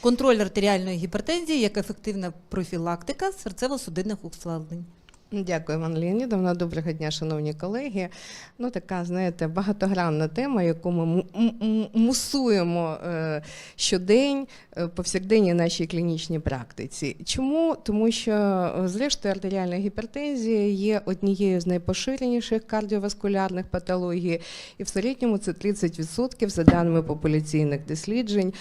Контроль артеріальної гіпертензії як ефективна профілактика серцево-судинних ускладнень. Дякую, Іван Леонідовна. Доброго дня, шановні колеги. Ну, така, знаєте, багатогранна тема, яку ми мусуємо е, щодень е, повсякденній нашій клінічній практиці. Чому? Тому що, е, зрештою, артеріальна гіпертензія є однією з найпоширеніших кардіоваскулярних патологій, і в середньому це 30% за даними популяційних досліджень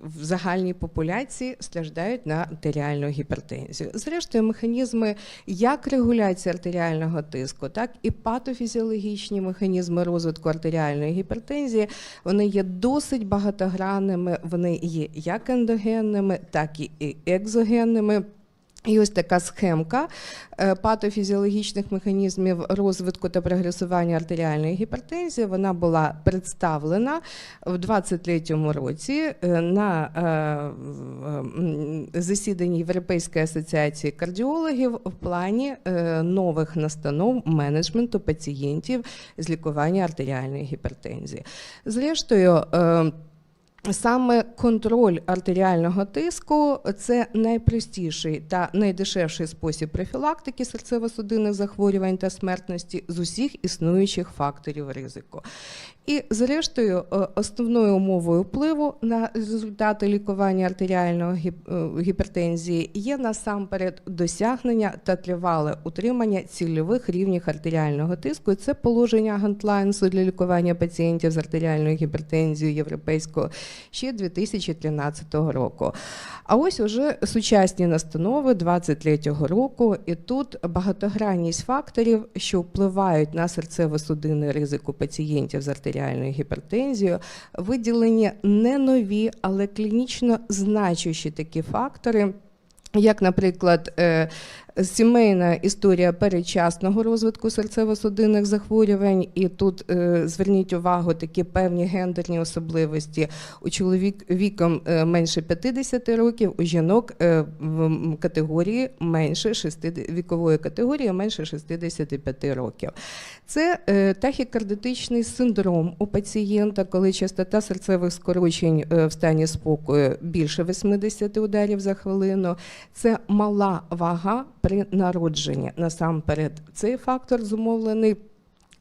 в загальній популяції страждають на артеріальну гіпертензію. Зрештою, механізми як регуляція артеріального тиску, так і патофізіологічні механізми розвитку артеріальної гіпертензії, вони є досить багатогранними, вони є як ендогенними, так і екзогенними. І ось така схемка е, патофізіологічних механізмів розвитку та прогресування артеріальної гіпертензії. Вона була представлена в 23-му році е, на е, засіданні Європейської асоціації кардіологів в плані нових настанов менеджменту пацієнтів з лікування артеріальної гіпертензії. Зрештою. Саме контроль артеріального тиску це найпростіший та найдешевший спосіб профілактики серцево-судинних захворювань та смертності з усіх існуючих факторів ризику. І, зрештою, е, основною умовою впливу на результати лікування артеріальної е, гіпертензії є насамперед досягнення та тривале утримання цільових рівнів артеріального тиску. І це положення гантлайнсу для лікування пацієнтів з артеріальною гіпертензією європейського ще 2013 року. А ось уже сучасні настанови 23-го року, і тут багатогранність факторів, що впливають на серцево-судинний ризик у пацієнтів з артеріальною гіпертензією, виділені не нові, але клінічно значущі такі фактори. Як, наприклад, е, сімейна історія передчасного розвитку серцево-судинних захворювань, і тут е, зверніть увагу такі певні гендерні особливості у чоловік віком е, менше 50 років, у жінок в категорії менше 60, вікової категорії менше 65 років. Це тахікардитичний синдром у пацієнта, коли частота серцевих скорочень в стані спокою більше 80 ударів за хвилину. Це мала вага при народженні. Насамперед, цей фактор зумовлений.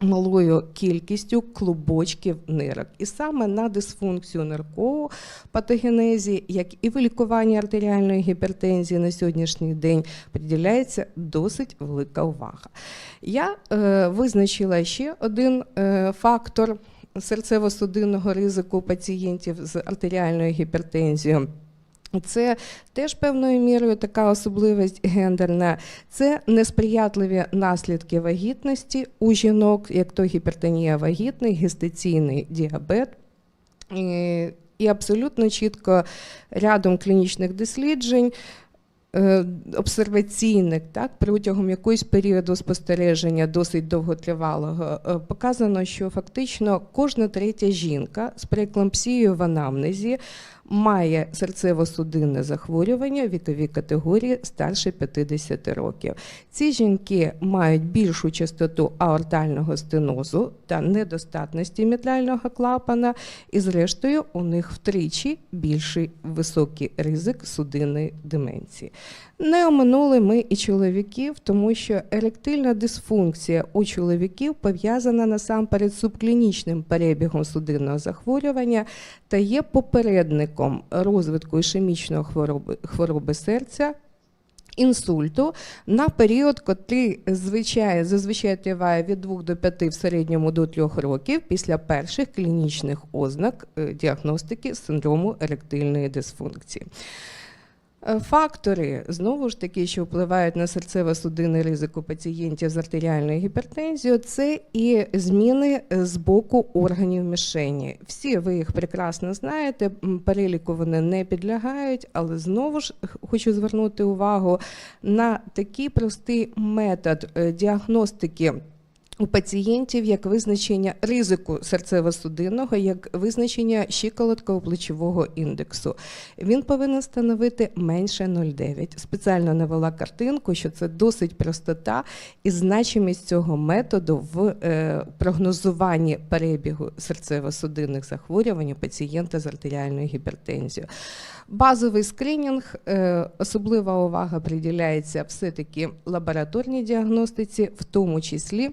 Малою кількістю клубочків нирок, і саме на дисфункцію ниркову патогенезі, як і в лікуванні артеріальної гіпертензії на сьогоднішній день приділяється досить велика увага. Я е, визначила ще один е, фактор серцево-судинного ризику пацієнтів з артеріальною гіпертензією. Це теж певною мірою така особливість гендерна. Це несприятливі наслідки вагітності у жінок, як то гіпертонія вагітних, гестаційний діабет. І, і абсолютно чітко рядом клінічних досліджень. е, Обсерваційних, так, протягом якогось періоду спостереження досить довготривалого, е, показано, що фактично кожна третя жінка з прееклампсією в анамнезі має серцево-судинне захворювання вікові категорії старше 50 років. Ці жінки мають більшу частоту аортального стенозу та недостатності мітрального клапана, і, зрештою, у них втричі більший високий ризик судинної деменції. Не оминули ми і чоловіків, тому що еректильна дисфункція у чоловіків пов'язана насамперед субклінічним перебігом судинного захворювання та є попередником розвитку ішемічної хвороби, хвороби серця. Інсульту на період, котрий звичай, зазвичай триває від 2 до 5 в середньому до 3 років після перших клінічних ознак е, діагностики синдрому еректильної дисфункції. Е, Фактори знову ж таки, що впливають на серцево-судинний ризик у пацієнтів з артеріальною гіпертензією, це і зміни е, з боку органів мішені. Всі ви їх прекрасно знаєте. Переліку вони не підлягають, але знову ж хочу звернути увагу на такий простий метод е, діагностики. У пацієнтів як визначення ризику серцево-судинного, як визначення щиколотково-плечового індексу. Він повинен становити менше 0,9. Спеціально навела картинку, що це досить простота і значимість цього методу в е, прогнозуванні перебігу серцево-судинних захворювань у пацієнта з артеріальною гіпертензією. Базовий скринінг, е, особлива увага приділяється все-таки лабораторній діагностиці, в тому числі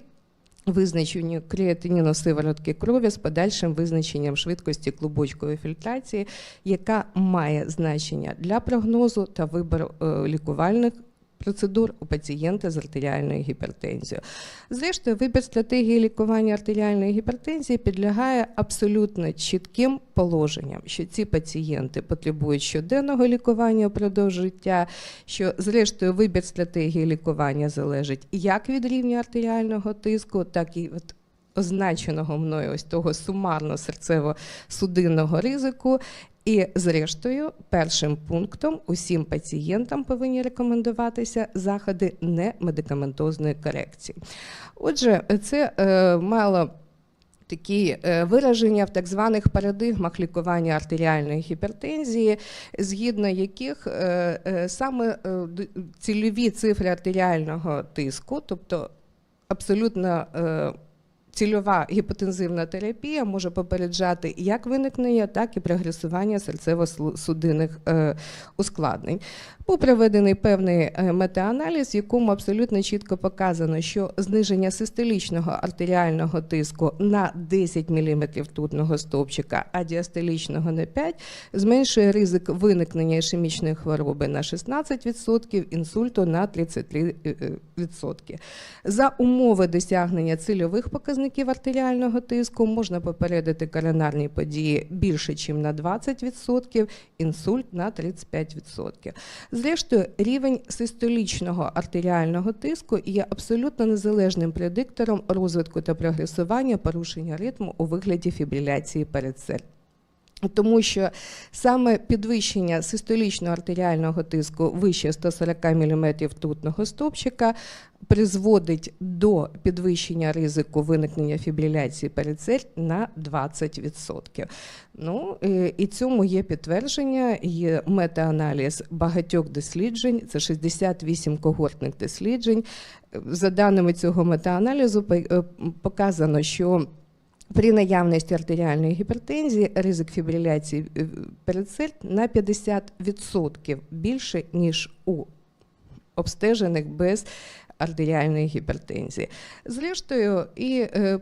визначенню креатиніну сиворотки крові з подальшим визначенням швидкості клубочкової фільтрації, яка має значення для прогнозу та вибору е, лікувальних. Процедур у пацієнта з артеріальною гіпертензією. Зрештою, вибір стратегії лікування артеріальної гіпертензії підлягає абсолютно чітким положенням, що ці пацієнти потребують щоденного лікування впродовж життя, що зрештою вибір стратегії лікування залежить як від рівня артеріального тиску, так і від означеного мною ось того сумарно серцево-судинного ризику. І, зрештою, першим пунктом усім пацієнтам повинні рекомендуватися заходи немедикаментозної корекції. Отже, це е, мало такі е, вираження в так званих парадигмах лікування артеріальної гіпертензії, згідно яких е, е, саме цільові цифри артеріального тиску, тобто абсолютно цільова гіпотензивна терапія може попереджати як виникнення, так і прогресування серцево-судинних е, ускладнень. Був проведений певний е, метааналіз, в якому абсолютно чітко показано, що зниження систолічного артеріального тиску на 10 мм ртутного стовпчика, а діастолічного на 5, зменшує ризик виникнення ішемічної хвороби на 16%, інсульту на 33%. За умови досягнення цільових показників артеріального тиску можна попередити коронарні події більше, ніж на 20%, інсульт на 35%. Зрештою, рівень систолічного артеріального тиску є абсолютно незалежним предиктором розвитку та прогресування порушення ритму у вигляді фібриляції передсердь. Тому що саме підвищення систолічного артеріального тиску вище 140 мм ртутного стовпчика призводить до підвищення ризику виникнення фібриляції передсердь на 20%. Ну, е, і цьому є підтвердження, є метааналіз багатьох досліджень, це 68 когортних досліджень. За даними цього метааналізу, е, показано, що при наявності артеріальної гіпертензії ризик фібриляції е, передсердь на 50% більше, ніж у обстежених без артеріальної гіпертензії. Зрештою, і е,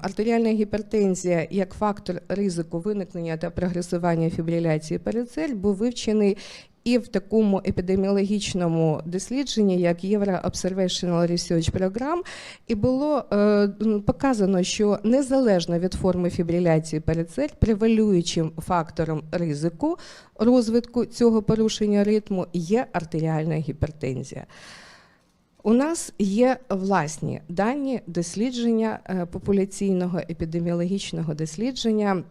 артеріальна гіпертензія як фактор ризику виникнення та прогресування фібриляції передсердь був вивчений і в такому епідеміологічному дослідженні, як Євро Observational Research Program, і було е, показано, що незалежно від форми фібриляції передсердь, превалюючим фактором ризику розвитку цього порушення ритму є артеріальна гіпертензія. У нас є власні дані дослідження е, популяційного епідеміологічного дослідження.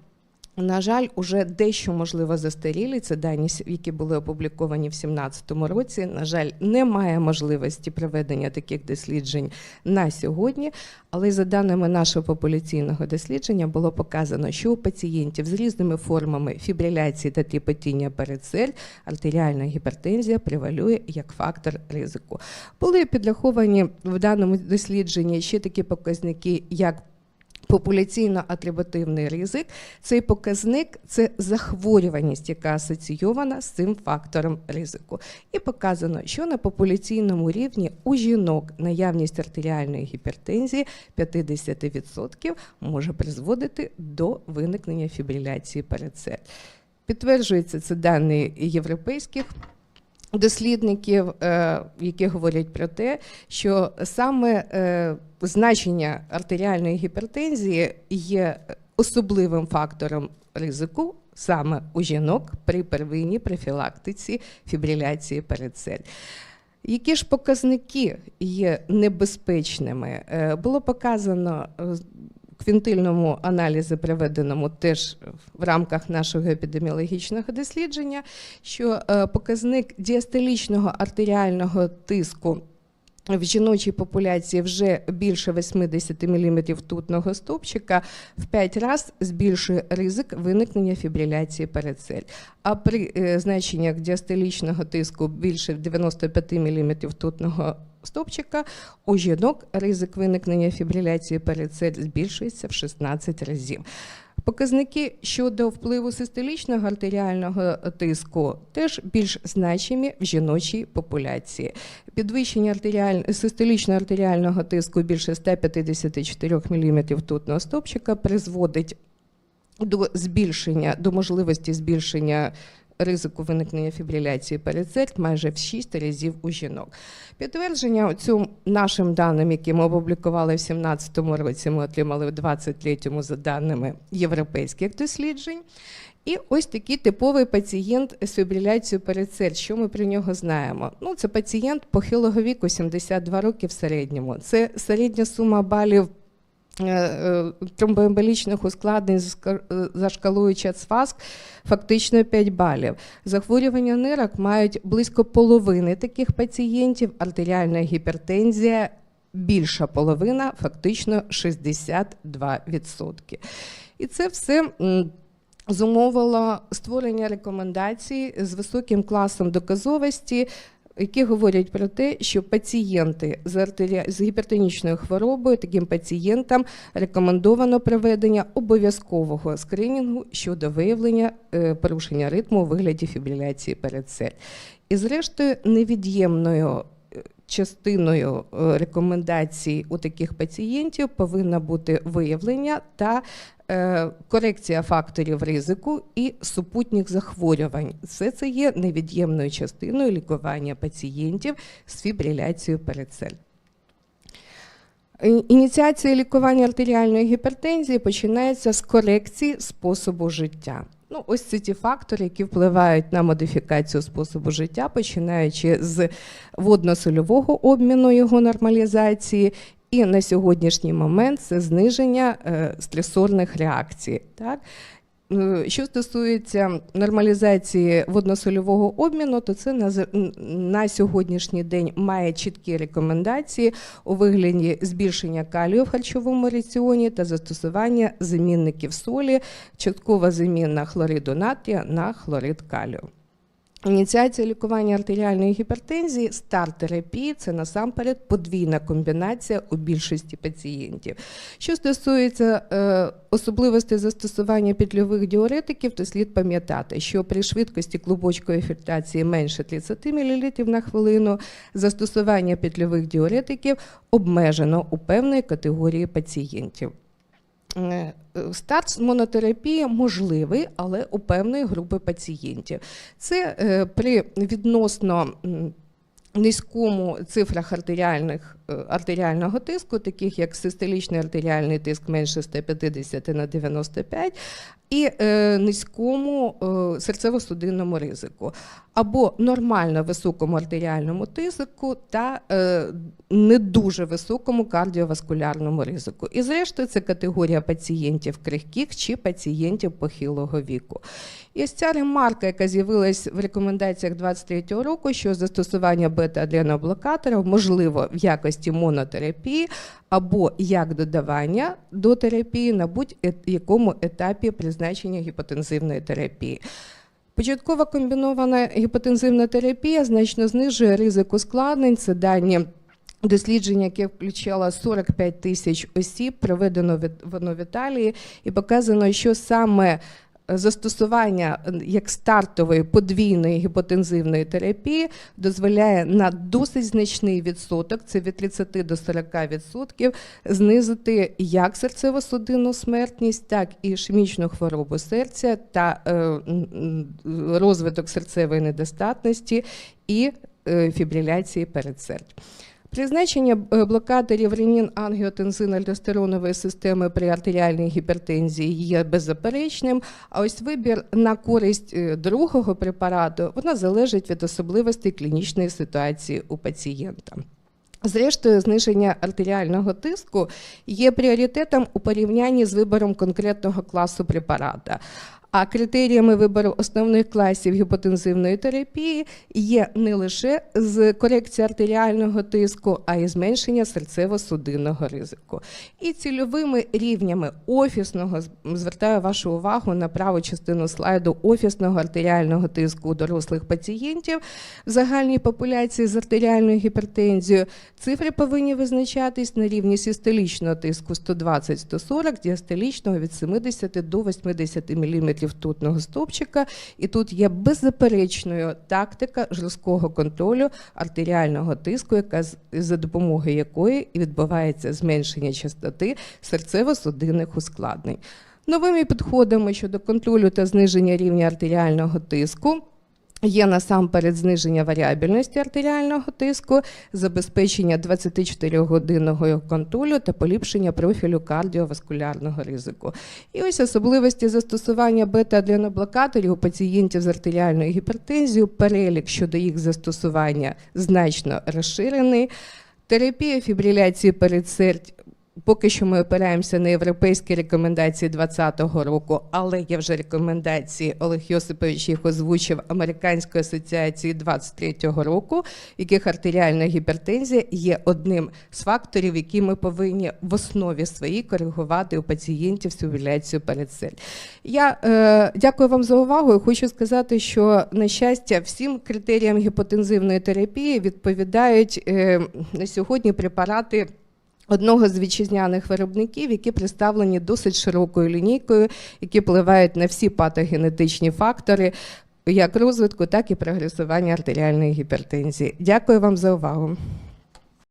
На жаль, уже дещо можливо застарілі. Це дані, які були опубліковані в 2017 році. На жаль, немає можливості проведення таких досліджень на сьогодні. Але за даними нашого популяційного дослідження було показано, що у пацієнтів з різними формами фібриляції та тріпотіння передсердь артеріальна гіпертензія превалює як фактор ризику. Були підраховані в даному дослідженні ще такі показники, як Популяційно-атрибутивний ризик цей показник це захворюваність, яка асоційована з цим фактором ризику. І показано, що на популяційному рівні у жінок наявність артеріальної гіпертензії 50% може призводити до виникнення фібриляції передсердь. Підтверджується це дані європейських дослідників, е, які говорять про те, що саме е, значення артеріальної гіпертензії є особливим фактором ризику саме у жінок при первинній профілактиці фібриляції передсердь. Які ж показники є небезпечними? Е, Було показано квінтильному аналізі, проведеному теж в рамках нашого епідеміологічного дослідження, що е, показник діастолічного артеріального тиску в жіночій популяції вже більше 80 мм ртутного стовпчика в 5 разів збільшує ризик виникнення фібриляції передсель. А при е, значеннях діастолічного тиску більше 95 мм ртутного стовпчика у жінок ризик виникнення фібриляції передсель збільшується в 16 разів. Показники щодо впливу систолічного артеріального тиску теж більш значимі в жіночій популяції. Підвищення артеріаль... систолічного артеріального тиску більше 154 мм ртутного стовпчика призводить до збільшення, до можливості збільшення ризику виникнення фібриляції передсердь майже в 6 разів у жінок. Підтвердження цю нашим даним, які ми опублікували в 2017 році, ми отримали в 2023 за даними європейських досліджень. І ось такий типовий пацієнт з фібриляцією передсердь. Що ми про нього знаємо? Ну, це пацієнт похилого віку, 72 роки в середньому. Це середня сума балів тромбоемболічних ускладнень з ска- е, за шкалою ЧАЦФАСК фактично 5 балів. Захворювання нирок мають близько половини таких пацієнтів, артеріальна гіпертензія більша половина, фактично 62%. І це все. Зумовило створення рекомендацій з високим класом доказовості, які говорять про те, що пацієнти з, артерія... з гіпертонічною хворобою таким пацієнтам рекомендовано проведення обов'язкового скринінгу щодо виявлення е, порушення ритму у вигляді фібриляції передсель. І, зрештою, невід'ємною частиною е, рекомендацій у таких пацієнтів повинна бути виявлення та е, корекція факторів ризику і супутніх захворювань. Все це є невід'ємною частиною лікування пацієнтів з фібриляцією передсель. Ініціація лікування артеріальної гіпертензії починається з корекції способу життя. Ну, ось це ті фактори, які впливають на модифікацію способу життя, починаючи з водно-сольового обміну його нормалізації. І на сьогоднішній момент це зниження е, стресорних реакцій. Так? Е, Що стосується нормалізації водно-сольового обміну, то це на, на сьогоднішній день має чіткі рекомендації у вигляді збільшення калію в харчовому раціоні та застосування замінників солі, часткова заміна хлориду натрія на хлорид калію. Ініціація лікування артеріальної гіпертензії, старт терапії це насамперед подвійна комбінація у більшості пацієнтів. Що стосується е, особливостей застосування петльових діуретиків, то слід пам'ятати, що при швидкості клубочкової фільтрації менше 30 мл на хвилину застосування петльових діуретиків обмежено у певної категорії пацієнтів. Е, Старт з монотерапії можливий, але у певної групи пацієнтів. Це е, при відносно низькому цифрах артеріальних, е, артеріального тиску, таких як систолічний артеріальний тиск менше 150 на 95, і е, низькому е, серцево-судинному ризику, або нормально високому артеріальному тиску та е, не дуже високому кардіоваскулярному ризику. І зрештою, це категорія пацієнтів крихких чи пацієнтів похилого віку. І ось ця ремарка, яка з'явилась в рекомендаціях 23 року, що застосування бета-адреноблокаторів можливо в якості монотерапії або як додавання до терапії на будь-якому етапі призначення гіпотензивної терапії. Початкова комбінована гіпотензивна терапія значно знижує ризик ускладнень. Це дані дослідження, яке включало 45 тисяч осіб, проведено воно в Італії, і показано, що саме застосування як стартової подвійної гіпотензивної терапії дозволяє на досить значний відсоток, це від 30 до 40 відсотків, знизити як серцево-судинну смертність, так і ішемічну хворобу серця та е, розвиток серцевої недостатності і е, фібриляції передсердь. Призначення е, блокаторів ренін ангіотензин альдостеронової системи при артеріальній гіпертензії є беззаперечним. А ось вибір на користь е, другого препарату вона залежить від особливостей клінічної ситуації у пацієнта. Зрештою, зниження артеріального тиску є пріоритетом у порівнянні з вибором конкретного класу препарата. А критеріями вибору основних класів гіпотензивної терапії є не лише з корекції артеріального тиску, а й зменшення серцево-судинного ризику. І цільовими рівнями офісного звертаю вашу увагу на праву частину слайду офісного артеріального тиску у дорослих пацієнтів в загальній популяції з артеріальною гіпертензією. Цифри повинні визначатись на рівні систолічного тиску 120-140, діастолічного від 70 до 80 мм тутного стовпчика. І тут є беззаперечною тактика жорсткого контролю артеріального тиску, яка за допомогою якої відбувається зменшення частоти серцево-судинних ускладнень. Новими підходами щодо контролю та зниження рівня артеріального тиску. Є насамперед зниження варіабельності артеріального тиску, забезпечення 24-годинного контролю та поліпшення профілю кардіоваскулярного ризику. І ось особливості застосування бета-адреноблокаторів у пацієнтів з артеріальною гіпертензією, перелік щодо їх застосування значно розширений. Терапія фібриляції передсердь Поки що ми опираємося на європейські рекомендації 2020 року, але є вже рекомендації Олег Йосипович їх озвучив Американської асоціації 23-го року, яких артеріальна гіпертензія є одним з факторів, які ми повинні в основі своїй коригувати у пацієнтів з фібриляцією передсердь. Я е, дякую вам за увагу. і Хочу сказати, що на щастя, всім критеріям гіпотензивної терапії відповідають е, на сьогодні препарати. Одного з вітчизняних виробників, які представлені досить широкою лінійкою, які впливають на всі патогенетичні фактори, як розвитку, так і прогресування артеріальної гіпертензії. Дякую вам за увагу.